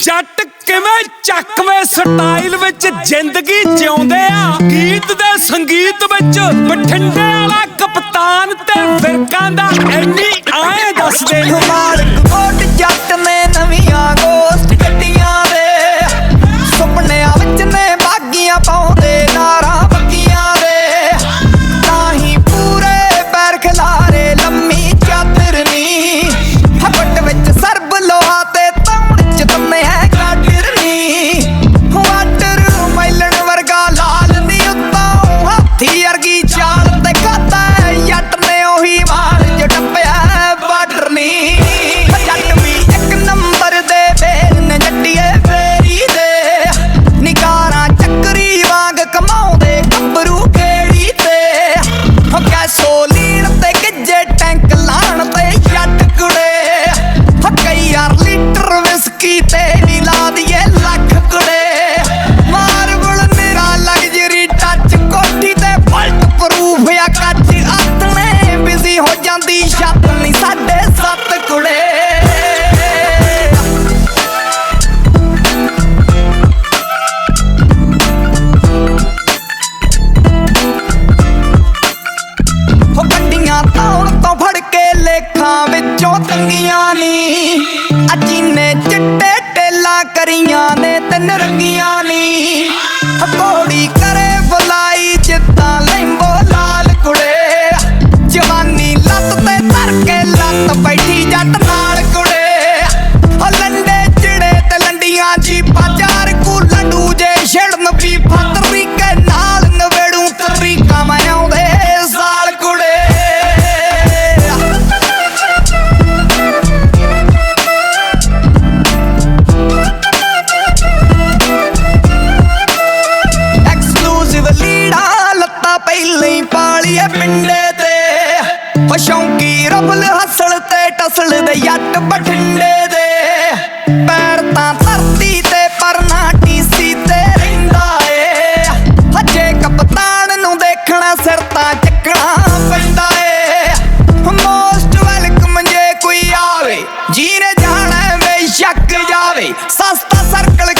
ਜੱਟ ਕਿਵੇਂ ਚੱਕਵੇਂ ਸਟਾਈਲ ਵਿੱਚ ਜ਼ਿੰਦਗੀ ਜਿਉਂਦੇ ਆ? ਗੀਤ ਦੇ ਸੰਗੀਤ ਵਿੱਚ ਬਠਿੰਡੇ ਵਾਲਾ ਕਪਤਾਨ ਤੇ ਫਿਰਕਾਂ ਦਾ ਐਨੀ ਆਏ ਦੱਸਦੇ ਨੂੰ। ਮਾਲਕ ਕੋਟ ਜੱਟ me. I didn't ਦੀ ਰਬਲ ਹਸਲ ਤੇ ਟਸਲ ਦੇ ਜੱਟ ਬਠਿੰਡੇ ਦੇ। ਪੈਰ ਤਾਂ ਧਰਤੀ ਤੇ, ਪਰ ਨਾ ਟੀਸੀ ਤੇ ਰਹਿੰਦਾ ਏ। ਹੱਜੇ ਕਪਤਾਨ ਨੂੰ ਦੇਖਣਾ, ਸਿਰ ਤਾਂ ਚੱਕਣਾ ਪੈਂਦਾ ਏ। ਮੋਸਟ ਵੈਲਕਮ ਜੇ ਕੋਈ ਆਵੇ ਜੀਨੇ ਜਾਣਾ ਵੇ, ਸ਼ੱਕ ਜਾਵੇ। ਸਸਤਾ ਸਰਕਲ